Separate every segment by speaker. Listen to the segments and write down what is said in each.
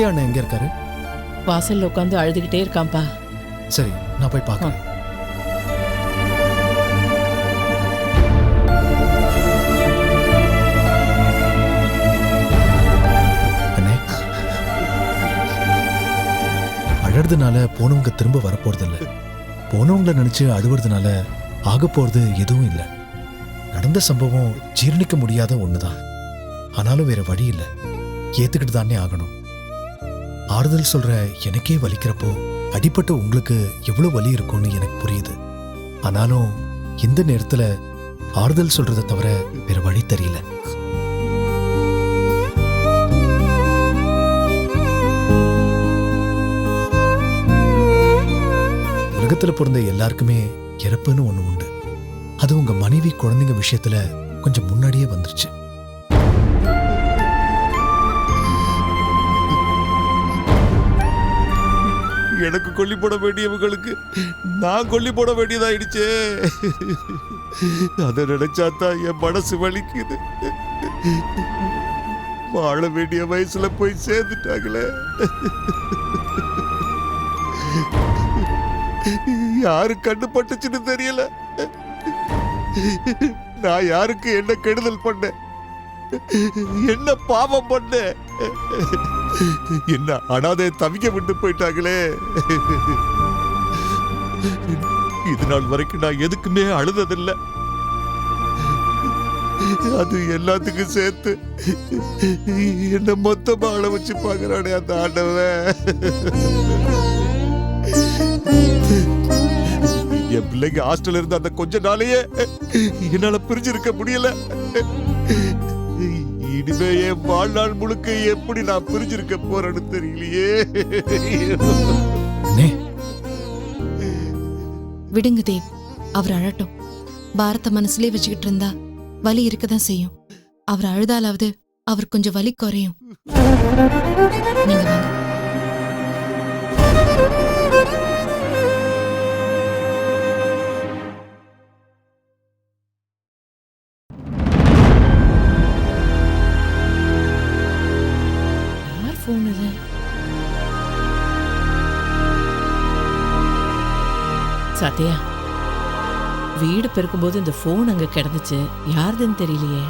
Speaker 1: சத்யா அண்ணன் எங்க இருக்காரு?
Speaker 2: வாசல்ல உட்காந்து அழுதுகிட்டே இருக்கான்ப்பா
Speaker 1: சரி நான் போய் பார்க்கறேன். அண்ணே அழறதுனால போனவங்க திரும்ப வரப்போறதில்ல. போனவங்கள நினைச்சு அழுவுறதுனால ஆக போறது எதுவும் இல்லை. நடந்த சம்பவம் ஜீரணிக்க முடியாத ஒண்ணுதான். ஆனாலும் வேற வழி இல்லை. ஏத்துக்கிட்டு தானே ஆகணும். ஆறுதல் சொல்ற எனக்கே வலிக்கிறப்போ அடிப்பட்ட உங்களுக்கு எவ்வளவு வலி இருக்கும்னு எனக்கு புரியுது. ஆனாலும் இந்த நேரத்துல ஆறுதல் சொல்றதை தவிர வேற வழி தெரியல. உலகத்துல பிறந்த எல்லாருக்குமே இறப்புன்னு ஒண்ணு உண்டு. அது உங்க மனைவி குழந்தைங்க விஷயத்துல கொஞ்சம் முன்னாடியே வந்துருச்சு.
Speaker 3: எனக்கு கொல்லி போட வேண்டியவங்களுக்கு நான் கொல்லி போட வேண்டியதாயிடுச்சே. அதை நினைச்சாதான் என் மனசு வலிக்குது. வாழ வேண்டிய வயசுல போய் சேர்ந்துட்டாங்களே. யாரு கண்ணு பட்டுச்சுன்னு தெரியல. நான் யாருக்கு என்ன கெடுதல் பண்ணேன்? என்ன பாவம் பண்ணேன்? என்ன அனாதை தவிக்க விட்டு போயிட்டாங்களே? இது நாள் வரைக்கும் நான் எதுக்குமே அழுததில்ல. அது எல்லாத்துக்கும் சேர்த்து என்ன மொத்தமா அழ வச்சு பாக்குறானே அந்த ஆண்டவன் என் பிள்ளைங்க ஹாஸ்டல் இருந்த அந்த கொஞ்ச நாளையே என்னால பிரிஞ்சிருக்க முடியல. இனிமே என் வாழ்நாள் முழுக்க எப்படி நான் பிரிஞ்சிருக்க போறேன்னு தெரியலையே.
Speaker 4: விடுங்க தேவ் அவர் அழட்டும். பாரத மனசுலயே வச்சுக்கிட்டு இருந்தா வலி இருக்கதான் செய்யும். அவர் அழுதாலாவது அவர் கொஞ்சம் வலி குறையும். நீங்க வாங்க.
Speaker 2: பார்த்தியா வீடு பெருக்கும்போது இந்த ஃபோன் அங்க கிடந்துச்சு. யாருதுன்னு தெரியலையே.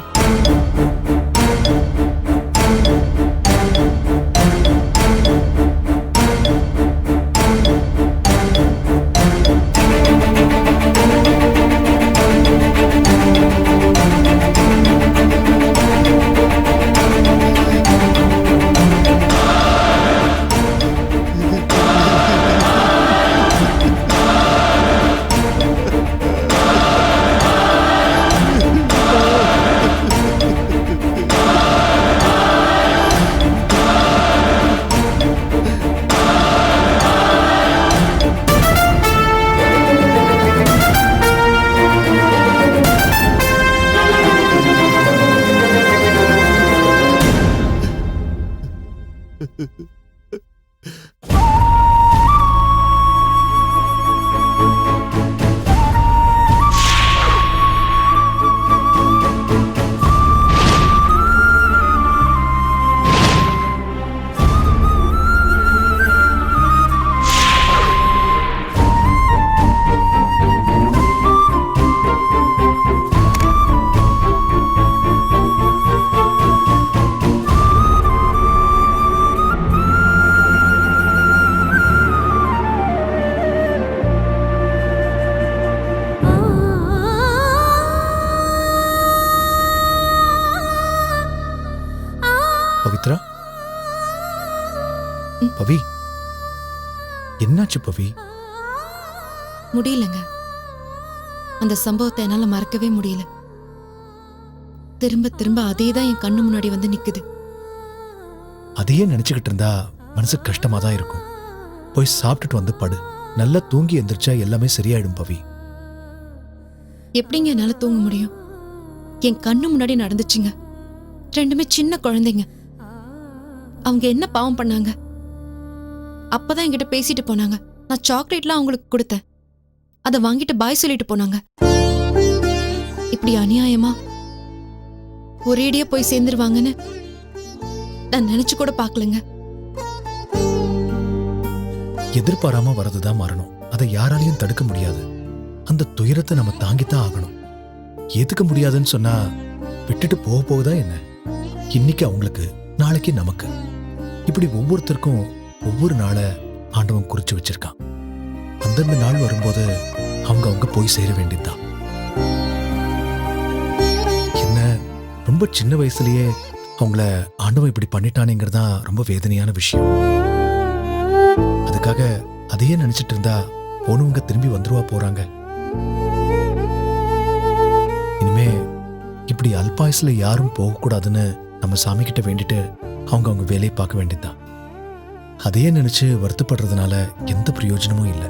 Speaker 4: அந்த சம்பவத்தை என்னால மறக்கவே முடியல. திரும்ப திரும்ப அதே தான் என் கண்ணு முன்னாடி வந்து நிக்குது.
Speaker 1: அதையே நினைச்சுக்கிட்டு இருந்தா மனசு கஷ்டமா தான் இருக்கும். போய் சாப்பிட்டுட்டு வந்து படு. நல்லா தூங்கி எந்திரிச்சா எல்லாமே சரியாயிடும் பவி.
Speaker 4: எப்படிங்க என்னால தூங்க முடியும்? என் கண்ணு முன்னாடி நடந்துச்சுங்க. ரெண்டுமே சின்ன குழந்தைங்க. அவங்க என்ன பாவம் பண்ணாங்க? அப்பதான் என்கிட்ட பேசிட்டு போனாங்க. நான் சாக்லேட்லாம் அவங்களுக்கு கொடுத்தேன். அதை வாங்கிட்டு பாய் சொல்லிட்டு போனாங்க. இப்படி அநியாயமா? ஒரேடியா போய் சேர்ந்துருவாங்கன்னு நான் நினைச்சு கூட பாக்கலங்க
Speaker 1: எதிர்பாராம வர்றதுதான் மரணம். அதை யாராலையும் தடுக்க முடியாது. அந்த துயரத்தை நம்ம தாங்கித்தான் ஆகணும். ஏத்துக்க முடியாதுன்னு சொன்னா விட்டுட்டு போக போகுதா என்ன? இன்னைக்கு அவங்களுக்கு நாளைக்கு நமக்கு. இப்படி ஒவ்வொருத்தருக்கும் ஒவ்வொரு நாளை ஆண்டவன் குறிச்சு வச்சிருக்கான். அந்தந்த நாள் வரும்போது அவங்க அவங்க போய் சேர வேண்டியதுதான். என்ன ரொம்ப சின்ன வயசுலயே அவங்கள ஆண்டவன் இப்படி பண்ணிட்டானேங்கிறது தான் ரொம்ப வேதனையான விஷயம். அதுக்காக அதையே நினைச்சிட்டு இருந்தா போனவங்க திரும்பி வந்துருவா போறாங்க. இனிமே இப்படி அல்பாயுசுல யாரும் போகக்கூடாதுன்னு நம்ம சாமி கிட்ட வேண்டிட்டு அவங்க அவங்க வேலையை பார்க்க வேண்டியதுதான். அதையே நினைச்சு வருத்தப்படுறதுனால எந்த பிரயோஜனமும் இல்லை.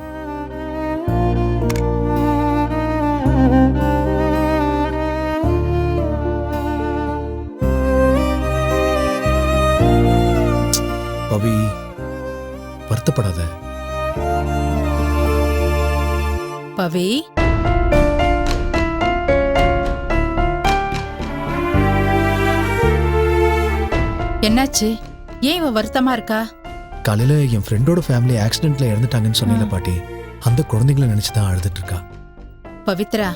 Speaker 1: பவி வருத்தப்படாத.
Speaker 5: பவி? என்னாச்சு? ஏன் இவ வருத்தமா இருக்கா?
Speaker 1: காலையில என் ஃப்ரெண்டோட ஃபேமிலி ஆக்சிடென்ட்ல இறந்துட்டாங்கன்னு சொன்னேன்ல பாட்டி. அந்த குழந்தைங்களை நினைச்சு தான் அழுதுட்டு இருக்கா.
Speaker 5: பவித்ரா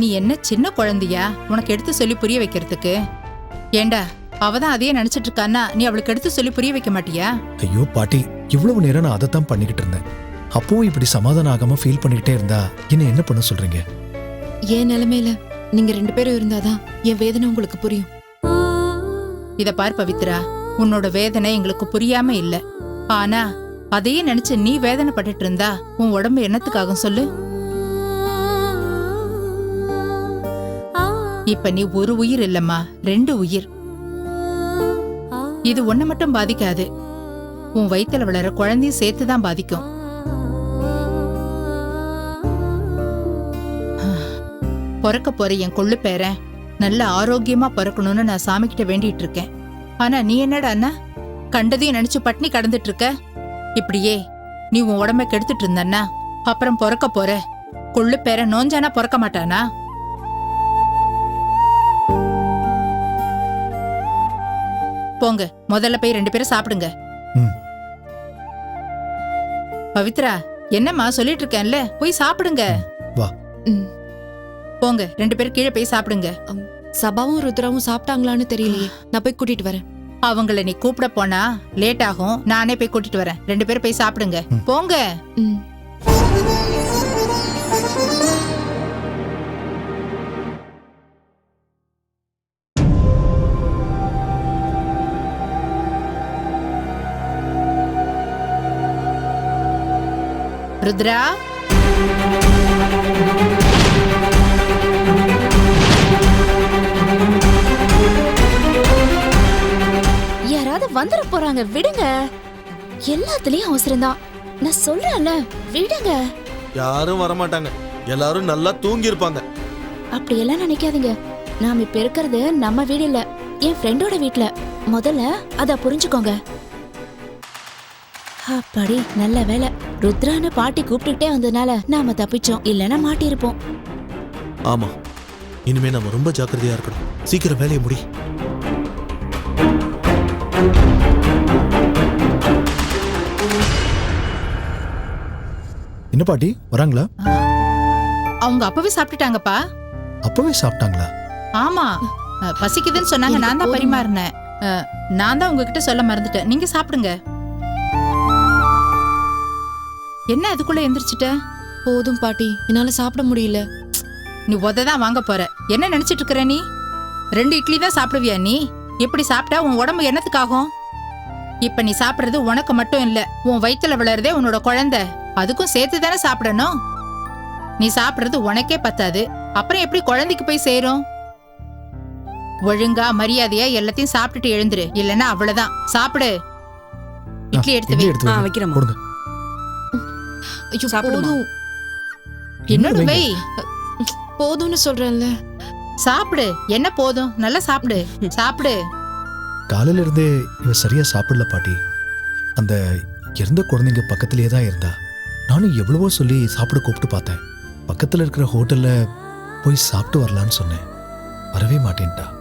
Speaker 5: நீ என்ன சின்ன குழந்தையா? உனக்கு எடுத்து சொல்லி புரிய வைக்கிறதுக்கு. ஏண்டா அவ தான் அதையே நினைச்சிட்டு இருக்கான்னா நீ அவளுக்கு எடுத்து சொல்லி புரிய வைக்க மாட்டியா?
Speaker 1: ஐயோ பாட்டி இவ்வளவு நேரம் நான் அதை தான் பண்ணிக்கிட்டு இருந்தேன். அப்பவும் இப்படி சமாதானம் ஆகாம ஃபீல் பண்ணிக்கிட்டே இருந்தா என்ன என்ன பண்ண சொல்றீங்க?
Speaker 4: என் நிலைமையில? நீங்க ரெண்டு பேரும் இருந்தாதான் என் வேதனை உங்களுக்கு புரியும்.
Speaker 5: இத பார் பவித்ரா உன்னோட வேதனை எங்களுக்கு புரியாம இல்ல. ஆனா அதையே நினைச்சு நீ வேதனைப்பட்டுட்டு இருந்தா உன் உடம்பு என்னத்துக்காகும் சொல்லு? இப்ப நீ ஒரு உயிர் இல்லம்மா ரெண்டு உயிர். இது ஒன்ன மட்டும் பாதிக்காது. உன் வயித்துல வளர குழந்தையும் சேர்த்து தான் பாதிக்கும். பிறக்க போற என் கொள்ளு பேரன் நல்ல ஆரோக்கியமா பிறக்கணும்னு நான் சாமி கிட்ட வேண்டிட்டு இருக்கேன். ஆனா நீ என்னடா அண்ணா? கண்டதையும் நினைச்சு பட்னி கடந்துட்டு இருக்க? இப்படியே நீ உன் உடம்ப கெடுத்துட்டு இருந்தன்னா அப்புறம் பிறக்க போற. கொள்ளு பேர நோஞ்சானா பிறக்க மாட்டானா? போங்க முதல்ல போய் ரெண்டு பேரும் சாப்பிடுங்க. பவித்ரா என்னம்மா சொல்லிட்டு இருக்கேன்ல? போய் சாப்பிடுங்க.
Speaker 1: வா.
Speaker 5: போங்க ரெண்டு பேரும் கீழே போய் சாப்பிடுங்க.
Speaker 4: சபாவும் ருத்ராவும் சாப்பிட்டாங்களான்னு தெரியலையே. நான் போய் கூட்டிட்டு வரேன்.
Speaker 5: அவங்கள நீ கூப்பிட போனா லேட் ஆகும். நானே போய் கூட்டிட்டு வரேன். ரெண்டு பேரும் போய் சாப்பிடுங்க. போங்க. ருத்ரா?
Speaker 6: யாராவது வந்துட போறாங்க விடுங்க. எல்லாத்துலயும் அவசரம்தான். நான் சொல்றேன்ல விடுங்க.
Speaker 7: யாரும் வரமாட்டாங்க. எல்லாரும் நல்லா தூங்கி இருப்பாங்க
Speaker 6: அப்படியெல்லாம் நினைக்காதீங்க. நாம இப்ப இருக்கிறது நம்ம வீடு இல்ல என் ஃப்ரெண்டோட வீட்ல. முதல்ல அத புரிஞ்சுக்கோங்க. அப்பாடி நல்ல வேலை. ருத்ரான்னு பாட்டி கூப்பிட்டுக்கிட்டே வந்ததுனால நாம தப்பிச்சோம். இல்லைன்னா மாட்டியிருப்போம்.
Speaker 7: ஆமா. இனிமே நம்ம ரொம்ப ஜாக்கிரதையா இருக்கணும். சீக்கிரம் வேலையை முடி.
Speaker 1: என்ன பாட்டி? வராங்களா?
Speaker 5: அவங்க அப்பவே சாப்பிட்டுட்டாங்கப்பா.
Speaker 1: அப்பவே சாப்பிட்டாங்களா?
Speaker 5: ஆமா. பசிக்குதுன்னு சொன்னாங்க. நான் தான். பரிமாறினேன். நான் தான் உங்ககிட்ட சொல்ல மறந்துட்டேன். நீங்க சாப்பிடுங்க. என்ன அதுக்குள்ள எந்திரிச்சிட்ட?
Speaker 4: போதும் பாட்டி என்னால சாப்பிட முடியல.
Speaker 5: நீ உத தான் வாங்க போற. என்ன நினைச்சிட்டு இருக்கிற நீ? ரெண்டு இட்லி தான் சாப்பிடுவியா நீ? இப்படி சாப்பிட்டா உன் உடம்பு என்னத்துக்காகும்? இப்ப நீ சாப்பிடுறது உனக்கு மட்டும் இல்ல உன் வயித்துல வளருதே உன்னோட குழந்தை. அதுக்கும் சேர்த்து தானே சாப்பிடணும்? நீ சாப்பிடுறது உனக்கே பத்தாது. அப்புறம் எப்படி குழந்தைக்கு போய் சேரும்? ஒழுங்கா மரியாதையா எல்லாத்தையும் சாப்பிட்டுட்டு எழுந்துரு. இல்லைன்னா அவ்வளவுதான். சாப்பிடு. இட்லி எடுத்து
Speaker 1: இட்லி
Speaker 4: ஐயோ
Speaker 8: சாப்பிடுமா?
Speaker 4: போதும்.
Speaker 1: வைங்க.
Speaker 5: வை
Speaker 4: போதும்னு சொல்றேன்ல.
Speaker 5: சாப்பிடு. என்ன போதும்? நல்லா சாப்பிடு. சாப்பிடு.
Speaker 1: காலையில இருந்தே இவ சரியா சாப்பிடல பாட்டி. அந்த இறந்த குழந்தைங்க பக்கத்திலேயே தான் இருந்தா. நானும் எவ்வளவோ சொல்லி சாப்பிட கூப்பிட்டு பார்த்தேன். பக்கத்துல இருக்கிற ஹோட்டல்ல போய் சாப்பிட்டு வரலான்னு சொன்னேன். வரவே மாட்டேன்ட்டா.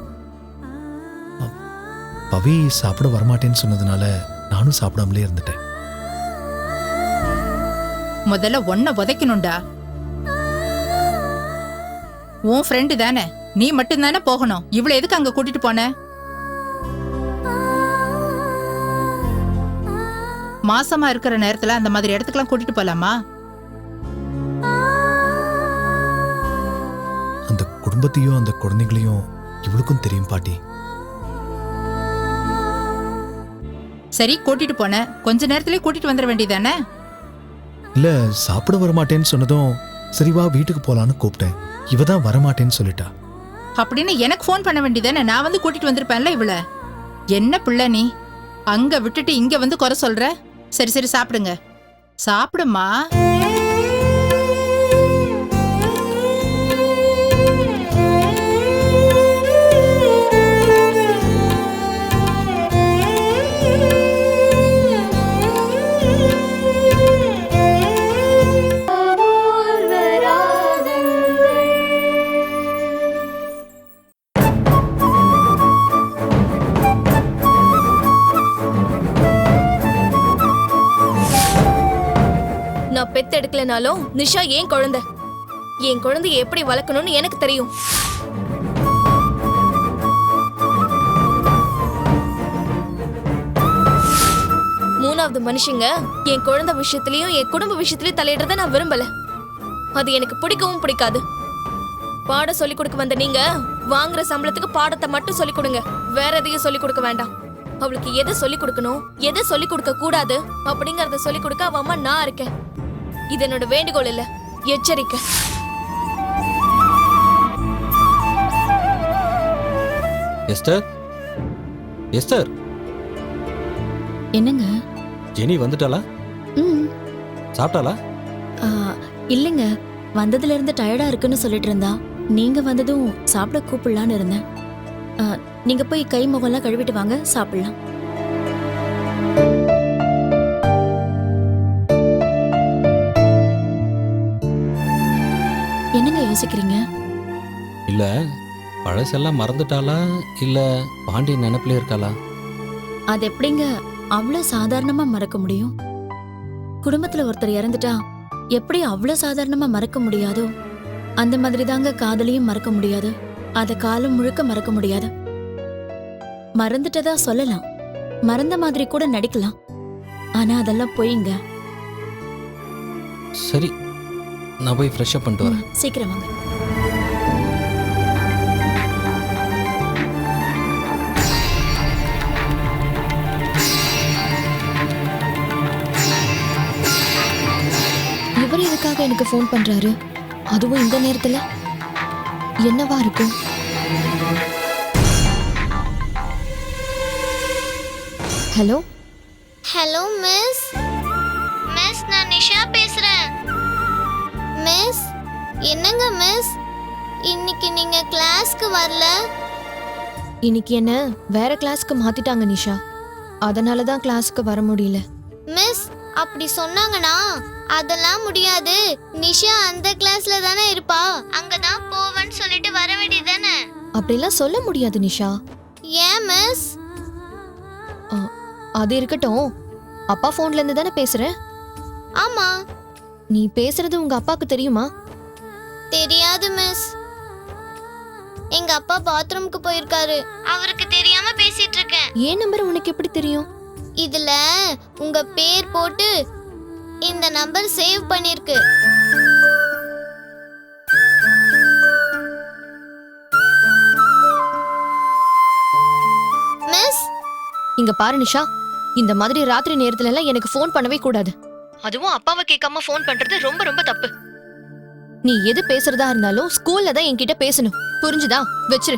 Speaker 1: பவி சாப்பிட வரமாட்டேன்னு சொன்னதுனால நானும் சாப்பிடாமலே இருந்துட்டேன்.
Speaker 5: முதல்ல ஒன்ன உதைக்கணும்டா. உன் ஃப்ரெண்டு தானே. நீ மட்டும் தானே போகணும். இவ்வளவு எதுக்கு அங்க கூட்டிட்டு போன? மாசமா இருக்கிற நேரத்துல அந்த மாதிரி இடத்துக்குலாம் கூட்டிட்டு போலாமா?
Speaker 1: அந்த குடும்பத்தையும் அந்த குழந்தைங்களையும் இவளுக்கும் தெரியும் பாட்டி.
Speaker 5: சரி கூட்டிட்டு போன. கொஞ்ச நேரத்திலே கூட்டிட்டு வந்துட வேண்டியதானே
Speaker 1: இல்லை சாப்பிட வரமாட்டேன்னு சொன்னதும் சரி வா வீட்டுக்கு போகலான்னு கூப்பிட்டேன். இவ தான் வரமாட்டேன்னு சொல்லிட்டா.
Speaker 5: அப்படின்னு எனக்கு ஃபோன் பண்ண வேண்டியதானே? நான் வந்து கூட்டிட்டு வந்திருப்பேன்ல இவள. என்ன பிள்ளை நீ? அங்க விட்டுட்டு இங்க வந்து குறை சொல்ற? சரி சரி சாப்பிடுங்க. சாப்பிடுமா?
Speaker 8: நான் பெத்தெடுக்கலனாலும் நிஷா ஏன் குழந்தை? என் குழந்தைய எப்படி வளர்க்கணும்னு எனக்கு தெரியும். மூணாவது மனுஷங்க என் குழந்தை விஷயத்திலயும் என் குடும்ப விஷயத்திலயும் தலையிடுறத நான் விரும்பல. அது எனக்கு பிடிக்கவும் பிடிக்காது. பாடம் சொல்லி கொடுக்க வந்த நீங்க வாங்குற சம்பளத்துக்கு பாடத்தை மட்டும் சொல்லி கொடுங்க. வேற எதையும் சொல்லி கொடுக்க வேண்டாம். அவளுக்கு எதை சொல்லி கொடுக்கணும் எதை சொல்லி கொடுக்க கூடாது அப்படிங்கறத சொல்லி கொடுக்க அவ அம்மா நான் இருக்கேன். இது என்னோட வேண்டுகோள் இல்ல. எச்சரிக்கை.
Speaker 9: எஸ்டர் எஸ்டர்
Speaker 6: என்னங்க?
Speaker 9: ஜெனி வந்துட்டாளா?
Speaker 6: ம்.
Speaker 9: சாப்பிட்டாளா?
Speaker 6: ஆ, இல்லைங்க. வந்ததுல இருந்து டயர்டா இருக்குன்னு சொல்லிட்டு இருந்தா. நீங்க வந்ததும் சாப்பிட கூப்பிடலான்னு இருந்தேன். ஆ, நீங்க போய் கை முகம்லாம் கழுவிட்டு வாங்க சாப்பிடலாம். யோசிக்கிறீங்க
Speaker 9: இல்ல பழசெல்லாம் மறந்துட்டாளா? இல்ல பாண்டியன் நினைப்பிலே இருக்காளா?
Speaker 6: அது எப்படிங்க அவ்வளோ சாதாரணமா மறக்க முடியும்? குடும்பத்துல ஒருத்தர் இறந்துட்டா எப்படி அவ்வளோ சாதாரணமா மறக்க முடியாதோ? அந்த மாதிரி தாங்க காதலையும் மறக்க முடியாது. அத காலம் முழுக்க மறக்க முடியாது. மறந்துட்டதா சொல்லலாம். மறந்த மாதிரி கூட நடிக்கலாம். ஆனா அதெல்லாம் பொய்ங்க.
Speaker 9: சரி நான் போய் ஃப்ரெஷ் அப் பண்ணிட்டு வரேன்.
Speaker 6: சீக்கிரம் வாங்க.
Speaker 10: இவர் எதுக்காக எனக்கு ஃபோன் பண்றாரு? அதுவும் இந்த நேரத்துல? என்னவா இருக்கும்? ஹலோ
Speaker 11: ஹலோ மிஸ் என்னங்க மிஸ்? இன்னைக்கு நீங்க கிளாஸ்க்கு வரல?
Speaker 10: இன்னைக்கு என்ன? வேற கிளாஸ்க்கு மாத்திட்டாங்க நிஷா. அதனால தான் கிளாஸ்க்கு வர முடியல.
Speaker 11: மிஸ் அப்படி சொன்னாங்கன்னா அதெல்லாம் முடியாது. நிஷா அந்த கிளாஸ்ல தானே இருப்பா. அங்கதான் போவேன்னு சொல்லிட்டு வர வேண்டியதானே
Speaker 10: அப்படிலாம் சொல்ல முடியாது நிஷா.
Speaker 11: ஏன் மிஸ்?
Speaker 10: அது இருக்கட்டும். அப்பா ஃபோன்ல இருந்து தானே பேசுற?
Speaker 11: ஆமா.
Speaker 10: நீ பேசுறது உங்க அப்பாக்கு தெரியுமா?
Speaker 11: தெரியாது மிஸ் எங்க அப்பா பாத்ரூம்க்கு போயிருக்காரு. அவருக்கு தெரியாம பேசிட்டு இருக்கேன்
Speaker 10: ஏன் நம்பர் உனக்கு எப்படி தெரியும்?
Speaker 11: இதுல உங்க பேர் போட்டு இந்த நம்பர் சேவ் பண்ணிருக்கு. மிஸ்
Speaker 10: இங்க பாரு நிஷா. இந்த மாதிரி ராத்திரி நேரத்துல எல்லாம் எனக்கு ஃபோன் பண்ணவே கூடாது. அதுவும் அப்பாவை கேட்காம ஃபோன் பண்றது ரொம்ப ரொம்ப தப்பு. நீ எது பேசுறதா இருந்தாலும் ஸ்கூல்ல தான் என்கிட்ட பேசணும். புரிஞ்சுதா? வச்சிரு.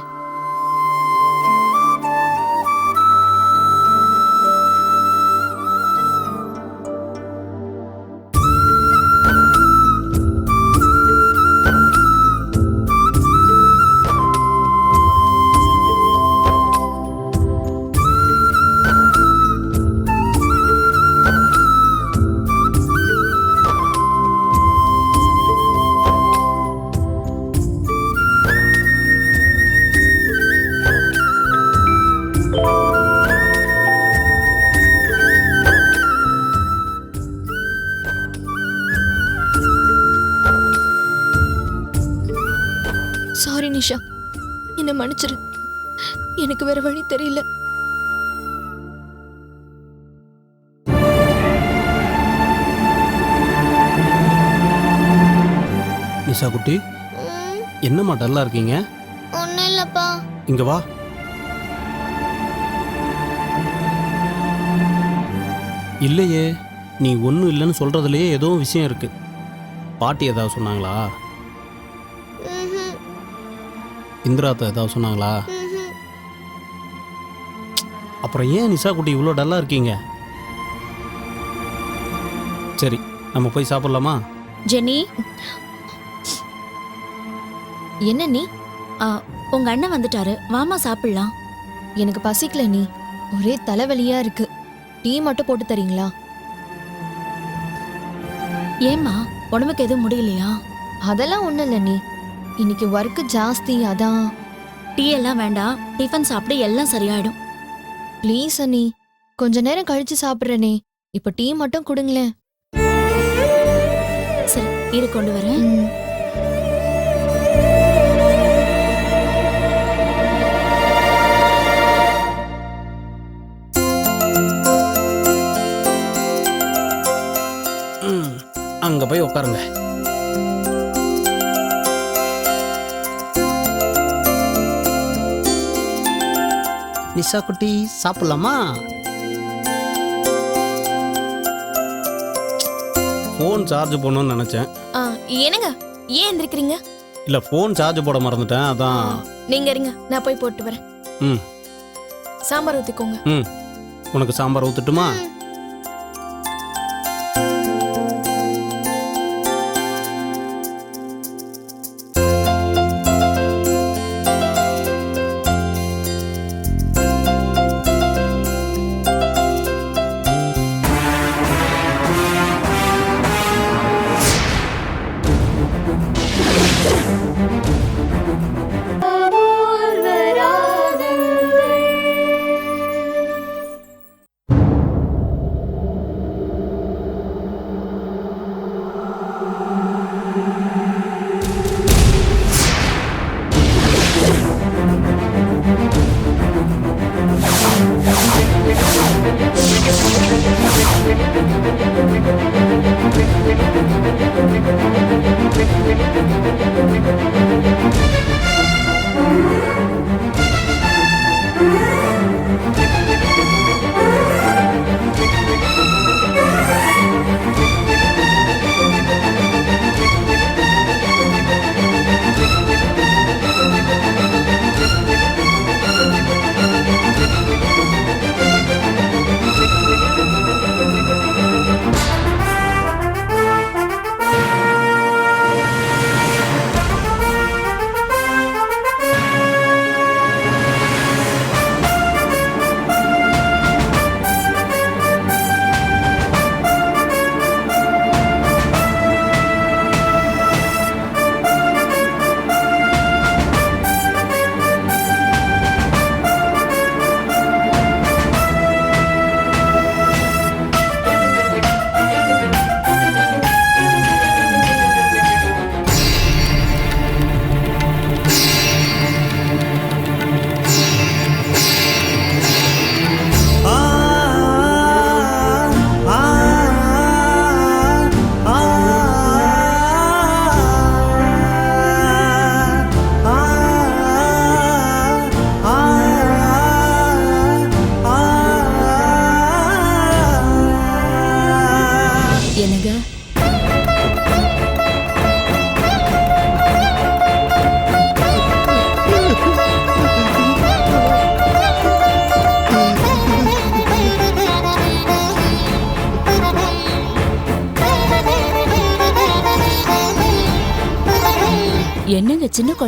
Speaker 10: எனக்கு வேற வழி தெரியல.
Speaker 12: நிஷா குட்டி என்னம்மா டல்லா இருக்கீங்க?
Speaker 11: ஒன்றும் இல்லைப்பா.
Speaker 12: இங்க வா. இல்லையே நீ ஒன்றும் இல்லைன்னு சொல்றதுலயே ஏதோ விஷயம் இருக்கு. பாட்டி ஏதாவது சொன்னாங்களா? இந்திராத்த ஏதாவது சொன்னாங்களா. அப்புறம் ஏன் நிஷா குட்டி இவ்வளோ டல்லாக இருக்கீங்க? சரி நம்ம போய் சாப்பிடலாமா?
Speaker 13: ஜெனி
Speaker 10: என்ன நீ?
Speaker 13: உங்க அண்ணன் வந்துட்டாரு. வாமா சாப்பிடலாம்.
Speaker 10: எனக்கு பசிக்கல நீ. ஒரே தலைவலியா இருக்கு. டீ மட்டும் போட்டு தரீங்களா?
Speaker 13: ஏம்மா உடம்புக்கு எதுவும் முடியலையா?
Speaker 10: அதெல்லாம் ஒண்ணும் இல்ல நீ. இன்னைக்கு ஒர்க்கு ஜாஸ்தி அதான்.
Speaker 13: டீ எல்லாம் வேண்டாம். டிஃபன் சாப்பிட்டு எல்லாம் சரியாயிடும்.
Speaker 10: ப்ளீஸ் அண்ணி கொஞ்ச நேரம் கழிச்சு சாப்பிடுறேனே. இப்ப டீ மட்டும் கொடுங்களேன்.
Speaker 13: சரி இரு கொண்டு வரேன்.
Speaker 12: அங்க போய் உட்காருங்க. நிஷா குட்டி சாப்பிடலாமா? ஃபோன் சார்ஜ் போடணும்னு நினச்சேன்.
Speaker 10: ஆ, என்னங்க? ஏன் எந்திரிக்கிறீங்க?
Speaker 12: இல்லை ஃபோன் சார்ஜ் போட மறந்துட்டேன் அதான்.
Speaker 10: நீங்க இருங்க நான் போய் போட்டு வரேன்.
Speaker 12: ம்.
Speaker 10: சாம்பார் ஊத்திக்கோங்க.
Speaker 12: ம். உனக்கு சாம்பார் ஊற்றட்டுமா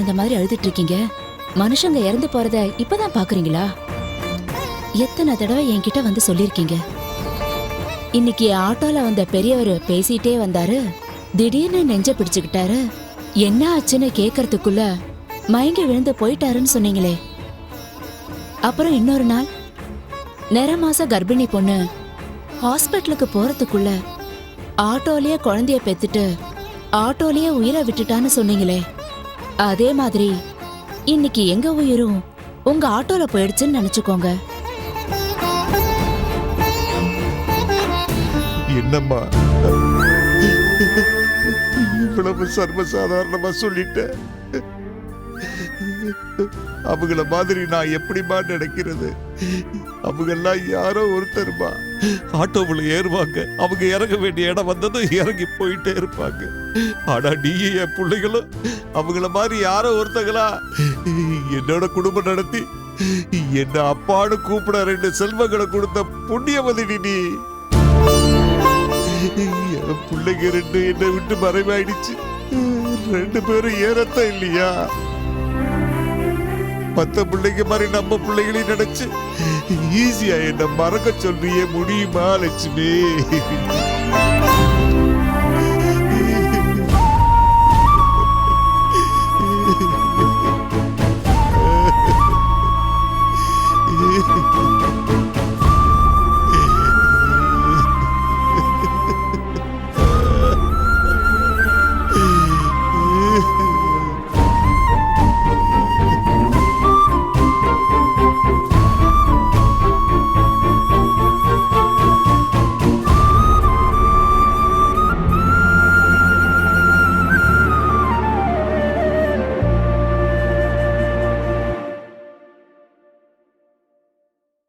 Speaker 13: குழந்தை மாதிரி அழுதுட்டு இருக்கீங்க மனுஷங்க இறந்து போறத இப்பதான் பாக்குறீங்களா? எத்தனை தடவை என்கிட்ட வந்து சொல்லியிருக்கீங்க? இன்னைக்கு ஆட்டோல வந்த பெரியவர் பேசிட்டே வந்தாரு. திடீர்னு நெஞ்ச பிடிச்சுக்கிட்டாரு. என்ன ஆச்சுன்னு கேக்குறதுக்குள்ள மயங்கி விழுந்து போயிட்டாருன்னு சொன்னீங்களே. அப்புறம் இன்னொரு நாள் நிற மாச கர்ப்பிணி பொண்ணு ஹாஸ்பிட்டலுக்கு போறதுக்குள்ள ஆட்டோலயே குழந்தைய பெத்துட்டு ஆட்டோலயே உயிரை விட்டுட்டான்னு சொன்னீங்களே. அதே மாதிரி இன்னைக்கு எங்க உயிரும் உங்க ஆட்டோல போயிடுச்சுன்னு நினைச்சுக்கோங்க.
Speaker 3: என்னம்மா? இவ்வளவு சர்வசாதாரணமா சொல்லிட்டேன் அவங்கள மாதிரி நான் எப்படிமா நினைக்கிறது? அவங்கெல்லாம் யாரோ ஒருத்தருமா ஆட்டோவில் ஏறுவாங்க. அவங்க இறங்க வேண்டிய இடம் வந்ததும் இறங்கி போயிட்டே இருப்பாங்க. ஆனா நீயும் என் பிள்ளைகளும் அவங்கள மாதிரி யாரோ ஒருத்தங்களா? என்னோட குடும்பம் நடத்தி என்ன அப்பான்னு கூப்பிட ரெண்டு செல்வங்களை கொடுத்த புண்ணியவதி நீ. என் பிள்ளைங்க ரெண்டு என்னை விட்டு மறைவாயிடுச்சு. ரெண்டு பேரும் ஏறத்தான் இல்லையா? பத்து பிள்ளைங்க மாதிரி நம்ம பிள்ளைகளையும் நினைச்சு ஈஸியா என்ன மறக்க சொல்றியே முடியுமா லட்சுமி?